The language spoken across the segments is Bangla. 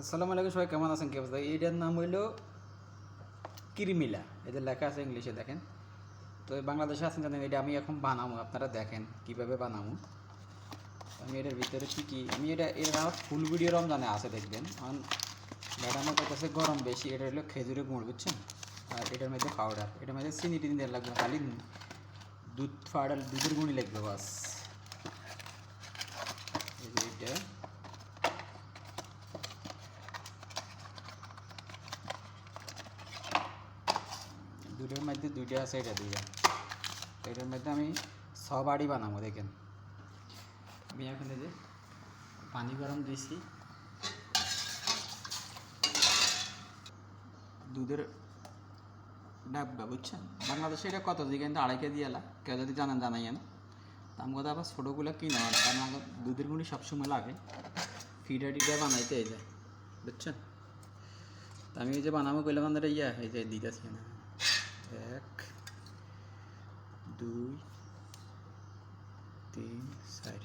আসসালামু আলাইকুম, সবাই কেমন আছেন? কি অবস্থা? এইটার নাম হইল কিরিমিলা। এদের লেখা আছে ইংলিশে, দেখেন। তো বাংলাদেশে আছেন জানেন, এটা আমি এখন বানাবো আপনারা দেখেন কীভাবে বানাবো আমি এটার ভিতরে কী কী আমি এটা এর আমার ফুল ভিডিও রমজানে আছে, দেখবেন। কারণ এটা আমার কাছে গরম বেশি, এটা হলো খেজুরের গুঁড়, বুঝছেন? আর এটার মধ্যে পাউডার এটার মধ্যে চিনি টিনি দেওয়া লাগবে, খালি দুধ পাউডার দুধের গুঁড়ি লাগবে, বাস এই যে এটা দুটোর মধ্যে দুইটা আছে, এটা দুইটা এটার মধ্যে আমি বাড়ি বানাবো, দেখেন। আমি এখন যে পানি গরম দিয়েছি। দুধের ডাব্বা বুঝছেন? বাংলাদেশে এটা কত দিকে কিন্তু আড়াই কেজি এলা। কেউ যদি জানেন জানাইয়েন তা আমি কথা আবার ছোটোগুলো কিনে কারণ আমার দুধের গুঁড়ি সবসময় লাগে। ফিডা টিডা বানাইতে এই যায় বুঝছেন? আমি এই যে বানাবো, কইলাম আমাদের ইয়া, এই যে দিতেছি না এক, দুই, তিন, চার।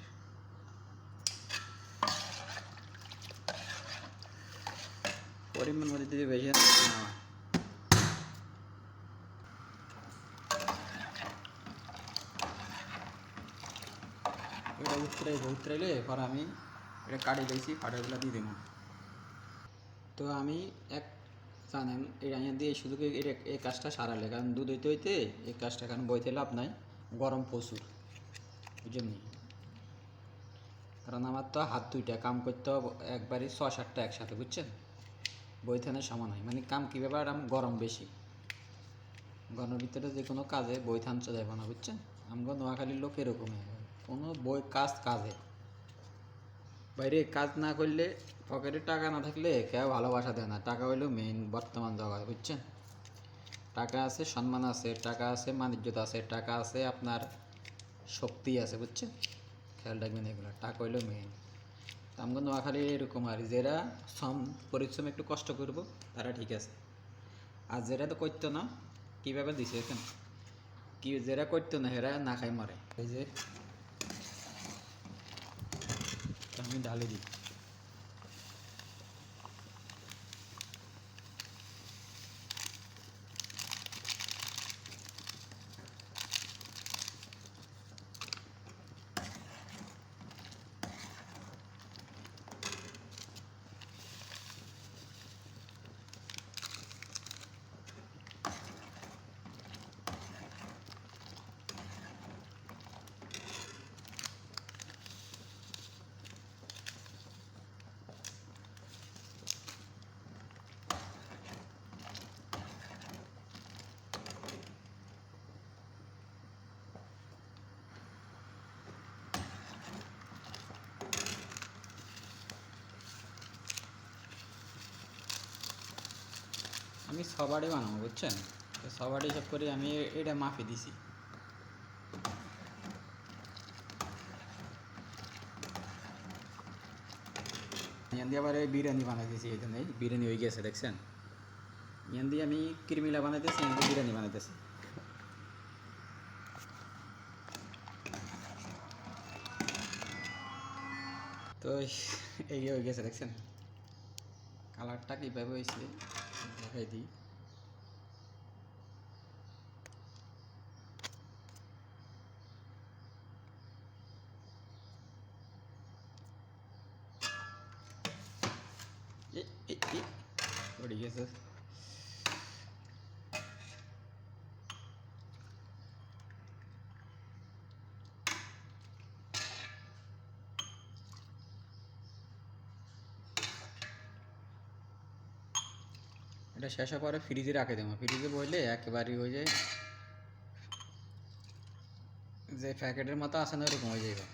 পরিমাণ মধ্যে যদি বেশি না। এটা উত্তরাই উত্তরাইলে এবার আমি এটা কাটি দিয়েছি ফাটাগুলো দিয়ে দেবো। তো আমি এক জানেন রাইয়া দিয়ে শুধু এই কাজটা সারালে? কারণ দুধ হইতে হইতে এই কাজটা কারণ বইতে লাভ নাই, গরম প্রচুর বুঝলেন কারণ আমার তো হাত দুইটা, কাম করতে হবে একবারই ছ সাতটা একসাথে, বুঝছেন? বইথানের সমান হয় মানে কাম কী ব্যাপার? আমার গরম বেশি। গরমের ভিতরে যে কোনো কাজে বই থান চলে যাবে না, বুঝছেন? আমরা নোয়াখালীর লোক এরকমই, কোনো বই কাজ কাজে। বাইরে কাজ না করলে পকেটে টাকা না থাকলে কেউ ভালোবাসা দেয় না। টাকা হইল মেইন বর্তমান জগৎ, বুঝছেন? টাকা আছে, সম্মান আছে, টাকা আছে, মানিজ্যতা আছে, টাকা আছে, আপনার শক্তি আছে, বুঝছেন? খেয়াল রাখবেন এগুলো, টাকা হইল মেইন আমগো নোয়াখালী এরকম আর যারা শ্রম, পরিশ্রম একটু কষ্ট করব, তারা ঠিক আছে। আর যারা তো করতো না, কীভাবে দিছে এখন কি যারা করতো না, হেরা না খাই মরে। এই যে আমি ঢালে দিই আমি সবারই বানাবো, বুঝছেন? তো সবারই হিসাব করে আমি এটা মাফি দিছি। ইয়ান দিয়ে আবার বিরিয়ানি বানাই দিয়েছি এই বিরিয়ানি হয়ে গেছে, দেখছেন? ইয়ান দিয়ে আমি কিরমিলা বানাইতেছি বিরিয়ানি বানাইতেছি তো এই হয়ে গেছে, দেখছেন? কালারটা কীভাবে হয়েছে দেখাই দিই এ- এ- এটা শেষ হওয়ার পরে ফ্রিজে রাখে দেবো। ফ্রিজে বইলে একেবারেই হয়ে যায় যে প্যাকেটের মতো আসে না, ওরকম হয়ে যাবে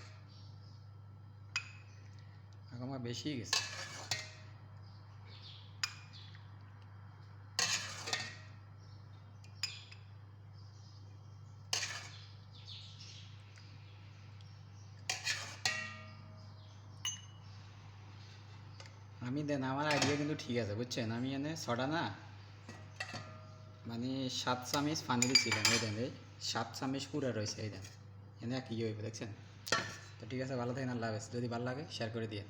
এখন বেশি গেছে। আমি দেন, আমার আইডিয়া কিন্তু ঠিক আছে, বুঝছেন? আমি এনে ছটা না মানে সাত চামিচ পানি দিয়েছিলাম এই দেন, এই সাত চামিচ পুরা রয়েছে, এই দেন। এনে কি হইবে, দেখছেন? তো ঠিক আছে, ভালো থাকেন, আল্লাহ হাফেজ। যদি ভালো লাগে শেয়ার করে দিয়ে